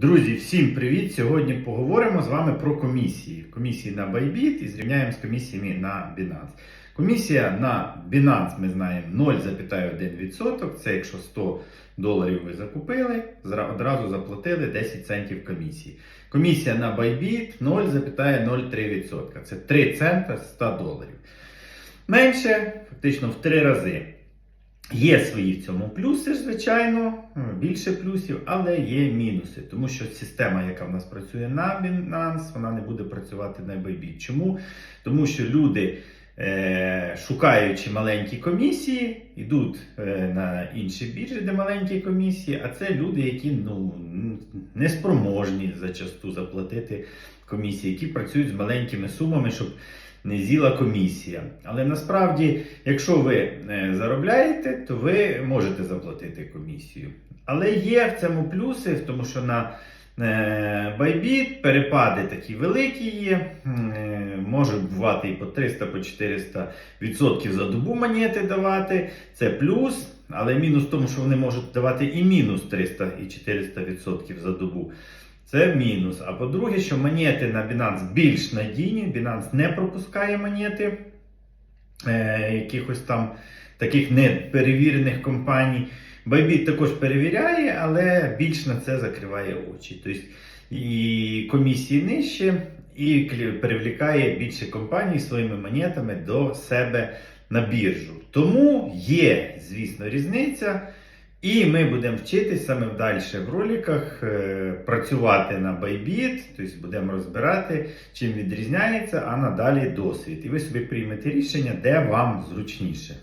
Друзі, всім привіт! Сьогодні поговоримо з вами про комісії. Комісії на Bybit і зрівняємо з комісіями на Binance. Комісія на Binance, ми знаємо 0,1%. Це якщо 100 доларів ви закупили, одразу заплатили 10 центів комісії. Комісія на Bybit 0,03%. Це 3 цента з 100 доларів. Менше, фактично в 3 рази. Є свої в цьому плюси, звичайно, більше плюсів, але є мінуси. Тому що система, яка в нас працює на Binance, вона не буде працювати на Bybit. Чому? Тому що люди, е, шукаючи маленькі комісії, йдуть е, на інші біржі, де маленькі комісії, а це люди, які ну, неспроможні зачасту заплатити комісії, які працюють з маленькими сумами, щоб не з'їла комісія. Але насправді, якщо ви е, заробляєте, то ви можете заплатити комісію. Але є в цьому плюси, тому що на е, Bybit перепади такі великі є. Може бувати і по 300, по 400 відсотків за добу монети давати. Це плюс. Але мінус в тому, що вони можуть давати і мінус 300 і 400 відсотків за добу. Це мінус. А по-друге, що монети на Binance більш надійні. Binance не пропускає монети е, якихось там таких неперевірених компаній. Bybit також перевіряє, але більш на це закриває очі. Тобто і комісії нижче, і привлікає більше компаній своїми монетами до себе на біржу. Тому є, звісно, різниця. І ми будемо вчитись саме далі в роликах е, працювати на Bybit, тобто будемо розбирати, чим відрізняється, а надалі досвід. І ви собі приймете рішення, де вам зручніше.